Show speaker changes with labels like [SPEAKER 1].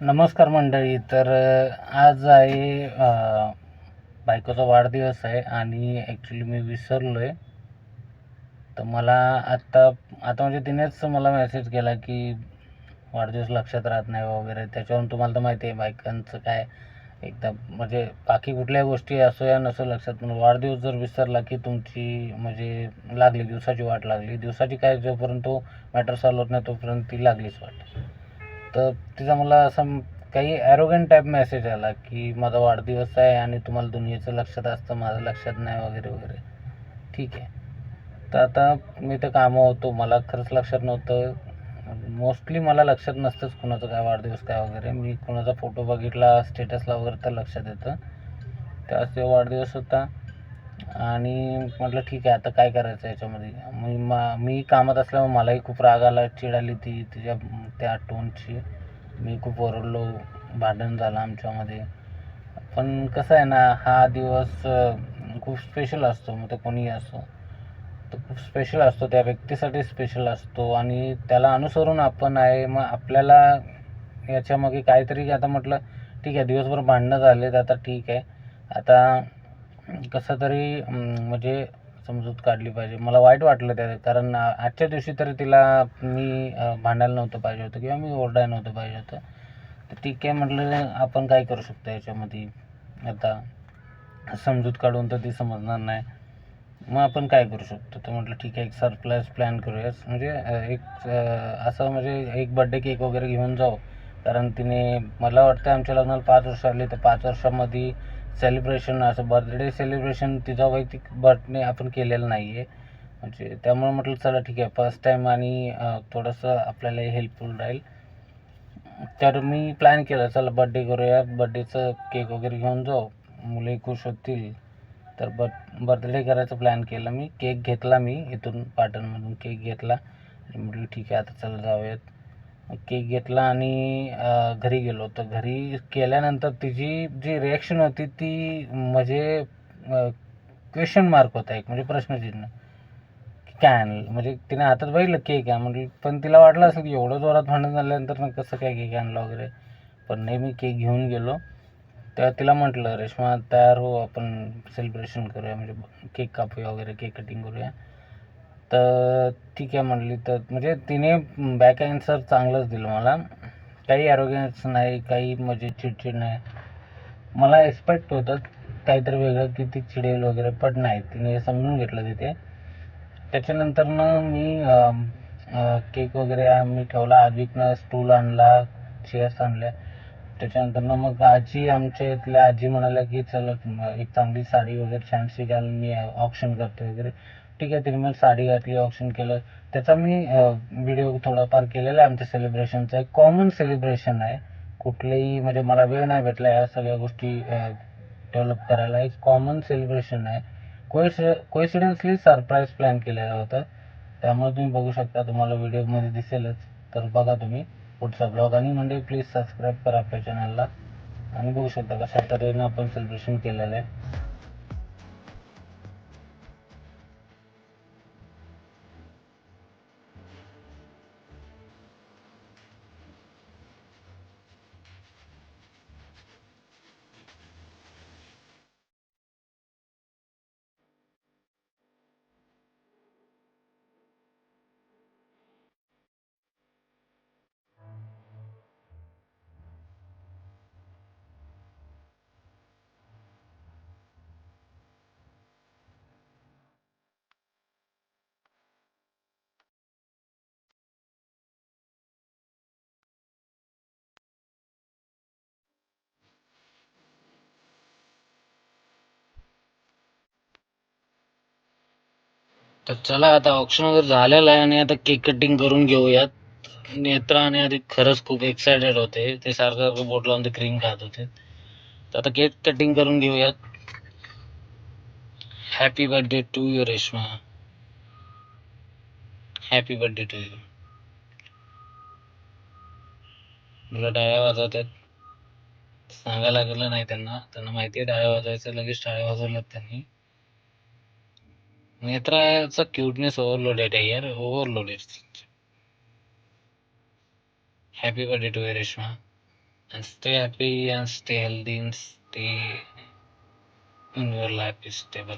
[SPEAKER 1] नमस्कार मंडळी तर आज आहे बायकोचा वाढदिवस आहे आणि ॲक्च्युली मी विसरलो आहे तर मला आत्ता आता म्हणजे तिनेच मला मेसेज केला की वाढदिवस लक्षात राहत नाही वगैरे. त्याच्यावरून तुम्हाला तर माहिती आहे बायकांचं काय एकदम म्हणजे बाकी कुठल्याही गोष्टी असो या नसो लक्षात. पण वाढदिवस जर विसरला की तुमची म्हणजे लागली दिवसाची वाट लागली. दिवसाची काय जोपर्यंत तो मॅटर सॉल्व होत नाही तोपर्यंत ती लागलीच वाट तर तिचा मला असं काही ॲरोगन टाईप मेसेज आला की माझा वाढदिवस आहे आणि तुम्हाला दुनियेचं लक्षात असतं माझं लक्षात नाही वगैरे वगैरे. ठीक आहे. तर आता मी तर कामं होतो मला खरंच लक्षात नव्हतं. मोस्टली मला लक्षात नसतंच कुणाचं काय वाढदिवस काय वगैरे. मी कुणाचा फोटो बघितला स्टेटसला वगैरे तर लक्षात येतं. त्याच ते वाढदिवस होता. आणि म्हटलं ठीक आहे आता काय करायचं याच्यामध्ये? मी मा मी कामात असल्यामुळे मलाही खूप राग आला चिड आली ती तिच्या त्या टोनची मी खूप ओरडलो भांडण झालं आमच्यामध्ये. पण कसं आहे ना हा दिवस खूप स्पेशल असतो मग ते कोणीही असो. तो खूप स्पेशल असतो त्या व्यक्तीसाठी स्पेशल असतो आणि त्याला अनुसरून आपण आहे मग आपल्याला याच्यामागे काहीतरी आता म्हटलं ठीक आहे दिवसभर भांडणं झालेत आता ठीक आहे. आता कसं तरी म्हणजे समजूत काढली पाहिजे. मला वाईट वाटलं त्या कारण आजच्या दिवशी तरी तिला मी भांडायला नव्हतं पाहिजे होतं किंवा मी ओरडायला नव्हतं पाहिजे होतं. तर ठीक आहे म्हटलं आपण काय करू शकतो याच्यामध्ये? आता समजूत काढून तर ती समजणार नाही. मग आपण काय करू शकतो? तर म्हटलं ठीक आहे एक सरप्राईज प्लॅन करूयास म्हणजे एक असं म्हणजे एक बड्डे केक वगैरे घेऊन जाऊ. कारण तिने मला वाटतं आमच्या लग्नाला पाच वर्ष आली तर पाच वर्षामध्ये सेलिब्रेशन असं बर्थडे सेलिब्रेशन तिचा वैयक्तिक बर्थडे आपण केलेलं नाही आहे म्हणजे त्यामुळे म्हटलं चला ठीक आहे फर्स्ट टाईम आणि थोडंसं आपल्याला हेल्पफुल राहील. तर मी प्लॅन केला चला बड्डे करूया. बड्डेचं केक वगैरे घेऊन जाऊ. मुले खुश होतील. तर बर्थ बर्थडे करायचं प्लॅन केलं मी. केक घेतला मी इथून पाटणमधून केक घेतला. म्हटलं ठीक आहे आता चला जाऊयात. केक घेतला आणि घरी गेलो. तर घरी केल्यानंतर तिची जी रिॲक्शन होती ती म्हणजे क्वेश्चन मार्क होता एक म्हणजे प्रश्नचिन्ह. की काय आणलं? म्हणजे तिने हातात बघितलं केक आहे. म्हणजे पण तिला वाटलं असेल की एवढं जोरात भांडण झाल्यानंतर मग कसं काय केक आणलं वगैरे. पण नाही मी केक घेऊन गेलो. तेव्हा तिला म्हटलं रेश्मा तयार हो आपण सेलिब्रेशन करूया. म्हणजे केक कापूया वगैरे केक कटिंग करूया. तर ठीक आहे म्हटली तर म्हणजे तिने बॅक अँसर चांगलंच दिलं मला. काही ॲरोगन्स नाही काही म्हणजे चिडचिड नाही. मला एक्सपेक्ट होतं काहीतरी वेगळं की ती चिडेल वगैरे पण नाही. तिने समजून घेतलं तिथे. त्याच्यानंतर मी केक वगैरे आम्ही ठेवला. आजवीकनं स्टूल आणला चेअर्स आणल्या. त्याच्यानंतर ना मग आजी आमच्या इथल्या आजी म्हणाल्या की चल एक चांगली साडी वगैरे छानशी घाल. मी ऑप्शन करते वगैरे. ठीक आहे तरी मग साडी घातली ऑप्शन केलं. त्याचा मी व्हिडिओ थोडाफार केलेला आहे आमच्या सेलिब्रेशनचा एक कॉमन सेलिब्रेशन आहे. कुठलेही म्हणजे मला वेळ नाही भेटला या सगळ्या गोष्टी डेव्हलप करायला. एक कॉमन सेलिब्रेशन आहे. कोइस कोइन्सिडेन्सली सरप्राईज प्लॅन केलेला होता. त्यामुळे तुम्ही बघू शकता तुम्हाला व्हिडिओमध्ये दिसेलच. तर बघा तुम्ही पुढचा ब्लॉग आणि म्हणजे प्लीज सबस्क्राईब करा आपल्या चॅनलला आणि बघू शकता कशा तऱ्हेनं आपण सेलिब्रेशन केलेलं आहे. तर चला आता ऑप्शन वगैरे झालेलं आहे आणि आता केक कटिंग करून घेऊयात. नेत्रा आणि आधी खरंच खूप एक्सायटेड होते. ते सारखं सारखं बोट लावून ते क्रीम खात होते. तर आता केक कटिंग करून घेऊयात. Happy birthday to you Reshma happy birthday to you तुला टाळ्या वाजवतात. सांगायला लागलं नाही त्यांना. त्यांना माहिती आहे टाळ्या वाजवायचं लगेच टाळ्या वाजवल्यात त्यांनी. Mitra, it's a cuteness overloaded here, overloaded. Happy birthday to Arishma. And stay happy and stay healthy and stay in your life is stable.